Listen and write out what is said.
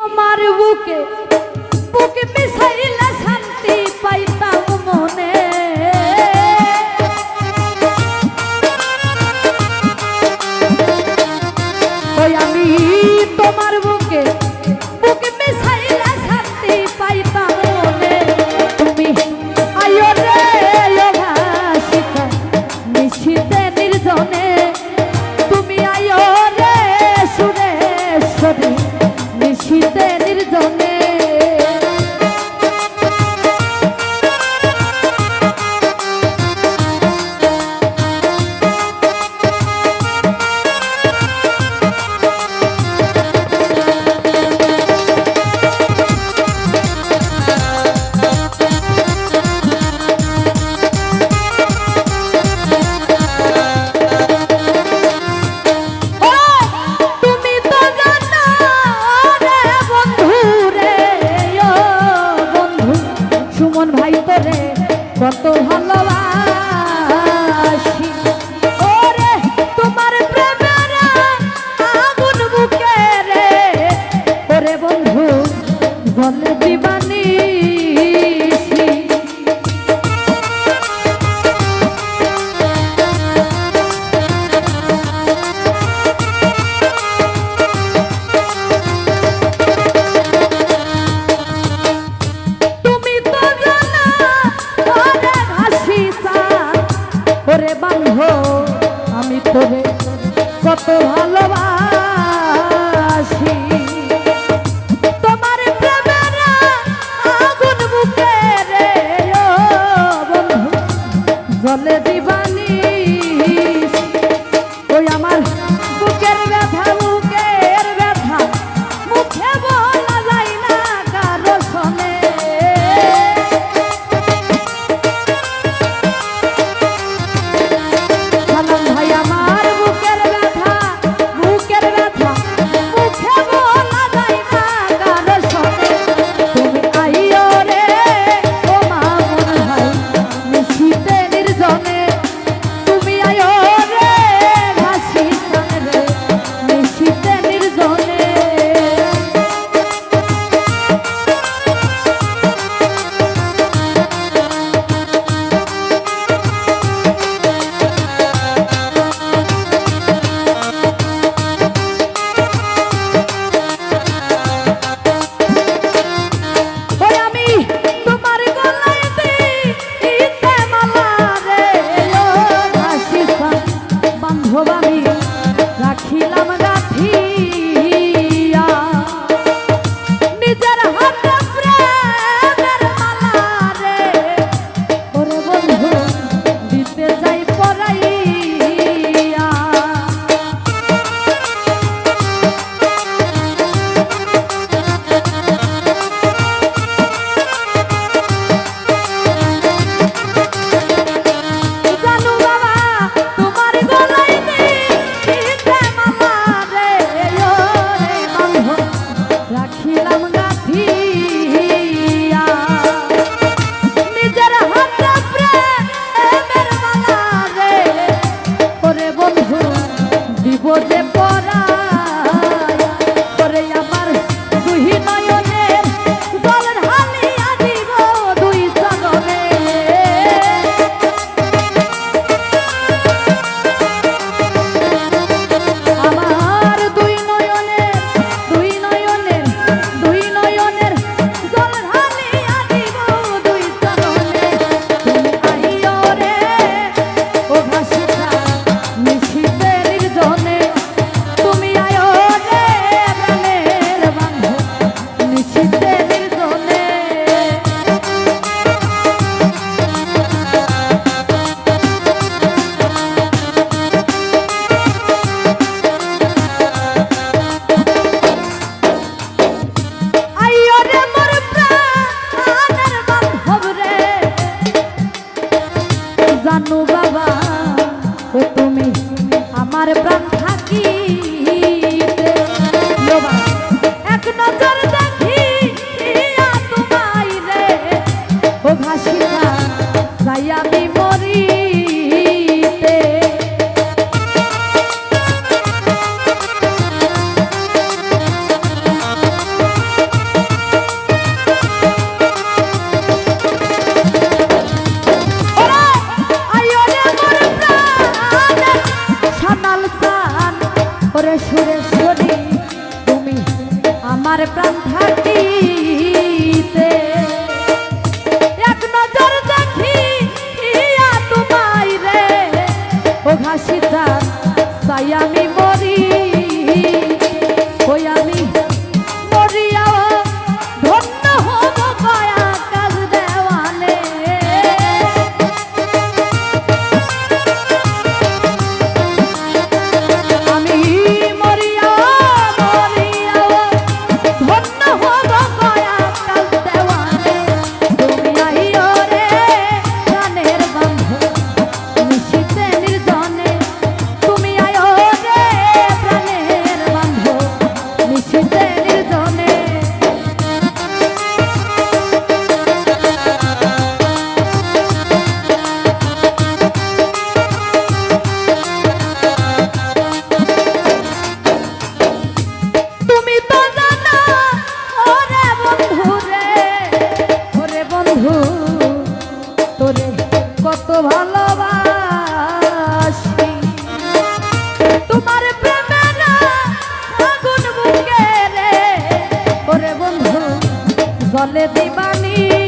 আমার বুকে বুকে কত ভালোবাসি। আমি তোরে কত ভালোবাসি। Selamat জানু বাবা, ও তুমি আমার প্রাণ থাকি এক নজর দেখি তোমায় রে। ও ভাসিয়া, যাই আমি মরি। প্রাণ থাকিতে এক নজর দেখি তোমায় রে। ও ঘাস জলে দিবানী